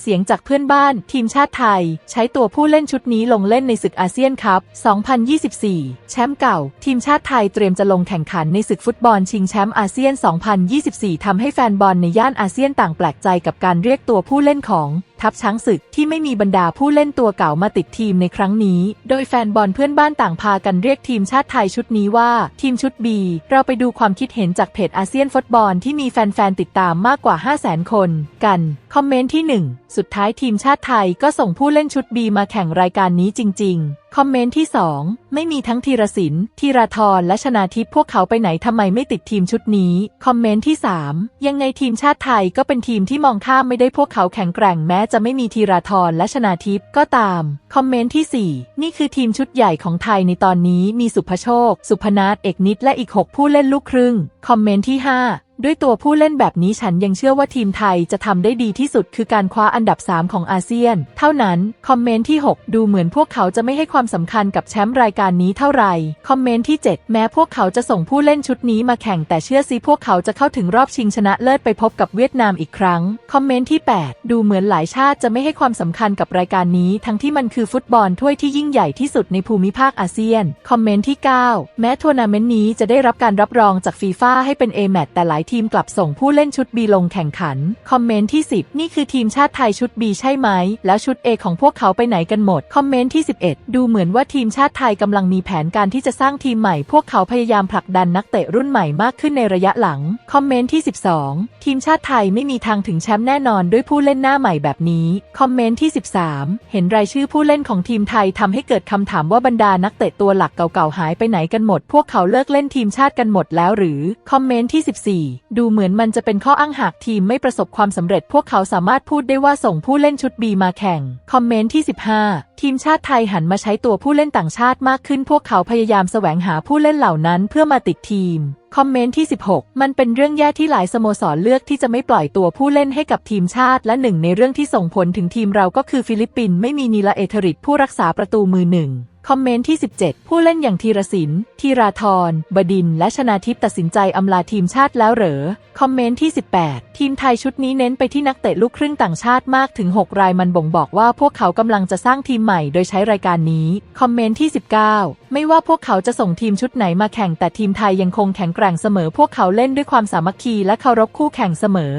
เสียงจากเพื่อนบ้านทีมชาติไทย ใช้ตัวผู้เล่นชุดนี้ลงเล่นในศึกอาเซียนคัพ 2024 แชมป์เก่า ทีมชาติไทยเตรียมจะลงแข่งขันในศึกฟุตบอลชิงแชมป์อาเซียน 2024 ทำให้แฟนบอลในย่านอาเซียนต่างแปลกใจกับการเรียกตัวผู้เล่นของ ทัพช้างศึกที่ไม่มีบรรดาผู้เล่นตัวเก่ามาติดทีมในครั้งนี้ โดยแฟนบอลเพื่อนบ้านต่างพากันเรียกทีมชาติไทยชุดนี้ว่า ทีมชุดบี เราไปดูความคิดเห็นจากเพจอาเซียนฟุตบอลที่มีแฟนๆติดตามมากกว่า 500,000 คน กัน คอมเมนต์ที่ 1 สุดท้ายทีมชาติไทยก็ส่งผู้เล่นชุดบีมาแข่งรายการนี้จริง ๆคอมเมนต์ที่ 2 ไม่มีทั้งธีรศิลป์ธีราธรและชนาทิพย์พวกเขาไปไหนทำไมไม่ติดทีมชุดนี้ คอมเมนต์ที่ 3 ยังไงทีมชาติไทยก็เป็นทีมที่มองข้ามไม่ได้พวกเขาแข็งแกร่งแม้จะไม่มีธีราธรและชนาทิพย์ก็ตาม คอมเมนต์ที่ 4 นี่คือทีมชุดใหญ่ของไทยในตอนนี้มีสุภโชค สุพนัทเอกนิดและอีก 6 ผู้เล่นลูกครึ่ง คอมเมนต์ที่ 5 ด้วยตัวผู้เล่นแบบนี้ฉันยังเชื่อว่าทีมไทยจะทำได้ดีที่สุดคือการคว้าอันดับ 3 ของอาเซียน เท่านั้น คอมเมนต์ที่ 6 ดูเหมือนพวกเขาจะไม่ให้ความสำคัญกับแชมป์รายการนี้เท่าไหร่ คอมเมนต์ที่ 7 แม้พวกเขาจะส่งผู้เล่นชุดนี้มาแข่งแต่เชื่อซิพวกเขาจะเข้าถึงรอบชิงชนะเลิศไปพบกับเวียดนามอีกครั้ง คอมเมนต์ที่ 8 ดูเหมือนหลายชาติจะไม่ให้ความสำคัญกับรายการนี้ ทั้งที่มันคือฟุตบอลถ้วยที่ยิ่งใหญ่ที่สุดในภูมิภาคอาเซียน คอมเมนต์ที่ 9 แม้ทัวร์นาเมนต์นี้จะได้รับการรับรองจากฟีฟ่าให้เป็น A แมตแต่หลายทีมกลับส่งผู้เล่นชุด B ลงแข่งขัน คอมเมนต์ที่ 10 นี่คือทีมชาติไทยชุด B ใช่ไหม แล้วชุด A ของพวกเขาไปไหนกันหมด คอมเมนต์ที่ 11 ดูเหมือนว่าทีมชาติไทยกำลังมีแผนการที่จะสร้างทีมใหม่ พวกเขาพยายามผลักดันนักเตะรุ่นใหม่มากขึ้นในระยะหลัง คอมเมนต์ที่ 12 ทีมชาติไทยไม่มีทางถึงแชมป์แน่นอนด้วยผู้เล่นหน้าใหม่แบบนี้ คอมเมนต์ที่ 13 เห็นรายชื่อผู้เล่นของทีมไทยทำให้เกิดคำถามว่าบรรดานักเตะตัวหลักเก่าๆหายไปไหนกันหมด พวกเขาเลิกเล่นทีมชาติกันหมดแล้วหรือ คอมเมนต์ที่ 14ดูเหมือนมันจะเป็นข้ออ้างหากทีมไม่ประสบความสำเร็จ พวกเขาสามารถพูดได้ว่าส่งผู้เล่นชุด B มาแข่ง คอมเมนต์ที่ 15 ทีมชาติไทยหันมาใช้ตัวผู้เล่นต่างชาติมากขึ้น พวกเขาพยายามแสวงหาผู้เล่นเหล่านั้นเพื่อมาติดทีม คอมเมนต์ที่ 16 มันเป็นเรื่องแย่ที่หลายสโมสรเลือกที่จะไม่ปล่อยตัวผู้เล่นให้กับทีมชาติ และหนึ่งในเรื่องที่ส่งผลถึงทีมเราก็คือฟิลิปปินส์ไม่มีนีลาเอเทริตผู้รักษาประตูมือหนึ่งคอมเมนต์ที่ 17 ผู้เล่นอย่างธีรศิลป์ธีราธร บดิน และชนาทิพย์ตัดสินใจอำลาทีมชาติแล้วเหรอ คอมเมนต์ที่ 18 ทีมไทยชุดนี้เน้นไปที่นักเตะลูกครึ่งต่างชาติมากถึง 6 รายมันบ่งบอกว่าพวกเขากำลังจะสร้างทีมใหม่โดยใช้รายการนี้ คอมเมนต์ที่ 19 ไม่ว่าพวกเขาจะส่งทีมชุดไหนมาแข่งแต่ทีมไทยยังคงแข็งแกร่งเสมอพวกเขาเล่นด้วยความสามัคคีและเคารพคู่แข่งเสมอ